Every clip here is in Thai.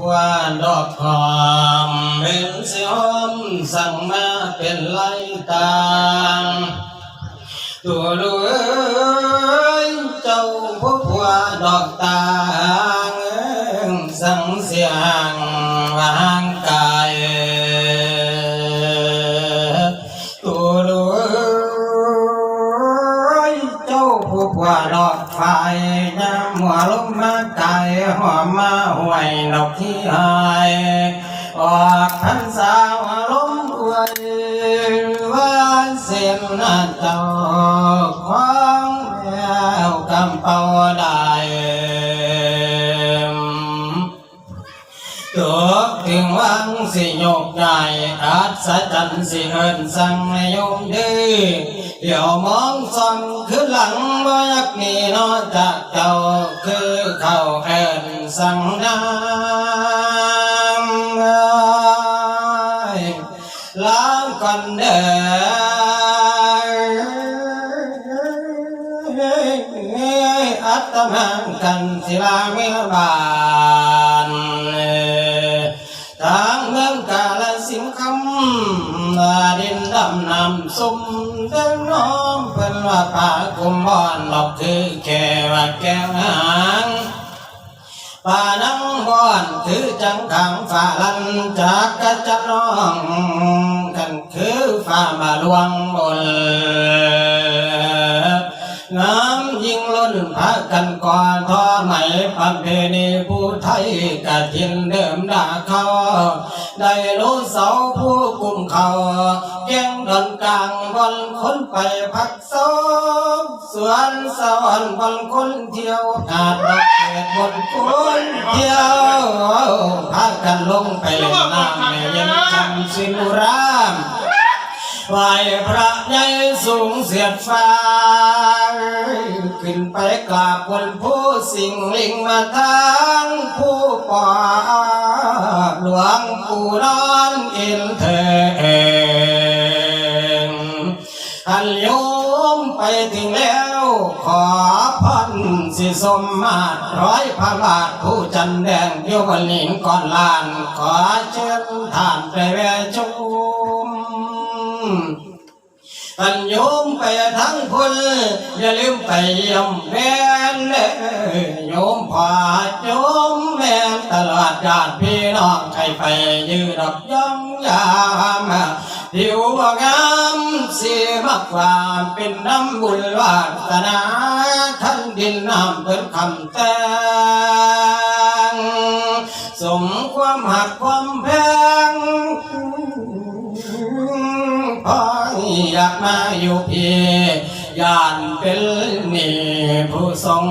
ว่าดอกหอมเป็นสิหอมสั่งมาเมาห่วยดอกที่หายออกพันสาวอารมณ์อวยว่าเสียงนั้นเจ้าของแล้วกำเป่าได้ตัวถึงวังสิโยกใหญ่อาศจรรย์สิเฮินสังให้โยมดื้อเดี๋ยวมองส่องขึ้นหลังบ่ยากนีนอจากเจ้าคือเขาเอิน สังน้ำล้างก่อนเด้อัตมากันศิลาเมื่อบานทางเมืองกาลสินคำนาดินดำนำสุ่มเดินน้อมเพิ่นว่าป่ากุมบอนหลอกคือแค่ว่าแก้วหาง ป่านังวอนถือจังขังฝ่าลันจากกระจับน้องกันคือฝ่ามาลวงบน พากันก่อนทอไหมประเพณีผู้ไทยกะทินเดิมด่าเขาได้รู้เสาผู้กุมเขาแก้งดอนกลางบอนคนไปพักโซมสวนสวรรค์บอนคนเที่ยวอาดดอกเกดบนคนเที่ยวพากันลงไปเล่นน้ำแม่เย็นจำสินุราม ไหวพระใหญ่สูงเสียดฟ้า ขึ้นไปกราบบนผู้สิงลิงมาทางผู้ปอดหลวงปู่นอนอินเทงอันโยมไปถึงแล้วขอพันสิสมมาตรร้อยพระบาทผู้จันแดงโยบนหินก่อนลาน ขอเชิญท่านไปแวชม ท่านโยมไปทั้งคนอย่าลืมไปเยี่ยมแม่นเด้โยมพาโยมแม่นตลอดญาติพี่น้องใครไปยืดดอกย่องยามผิวบ่งามสีมากกว่าเป็นน้ำบุญวาสนาท่านดินน้ำเป็นคำแต่งสมความหักความแพงพ อยากมาอยู่พี่ยานเป็นหนี่ผู้ทรง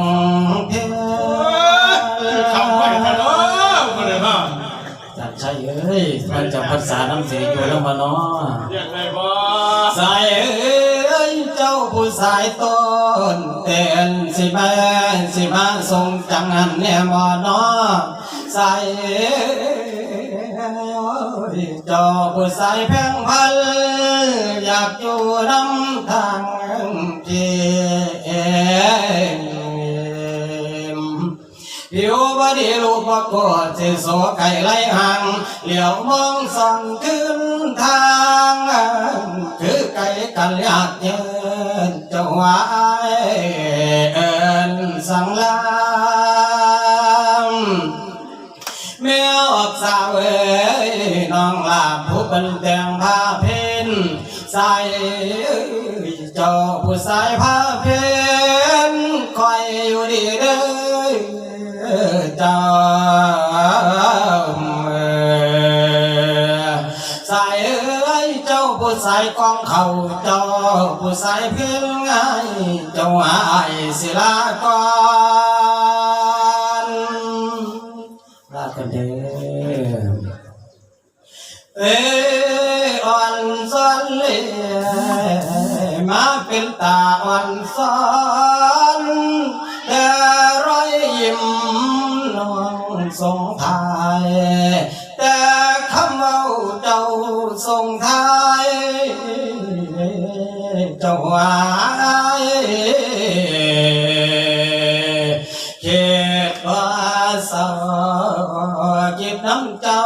เทคำไปทะเลาะมาเลยพ่อจัดใช่เอ้ยมันจะภาษาน้ำเสียอยู่แล้วมาเนาะเรียกไงพ่อสายเอ้ยเจ้าผู้สายต้นเต้นสิมาสิมาทรงจังหันเนี่ยมอเนาะสายเอ้ยเจ้าผู้สายแพงพันอยากอยู่น้ำทางเจียมผิวบดีรูกปโกดสิโสไก่ไล่ห่างเหลียวมองส่องขึ้นทางคือไก่กันยากเยินจ้าหวายเอินสังลา น้องลาผู้เป็นแต่งผ้าเพนใส่เจ้าผู้ใสายผ้าเพนคอยอยู่ดีเด้อเจ้าสายเอ้ยเจ้าผู้ใสายกองเขาเจ้าผู้ใสายเพียงไงเจ้าหายศิลากร เลมาเป็นตาอ่อนซ้อนแต่รอยยิ้มน้องทรงทาย แต่คำเว้าเจ้าทรงทายเจ้าหวายเขตว่าสาวเกบน้ำเจ้า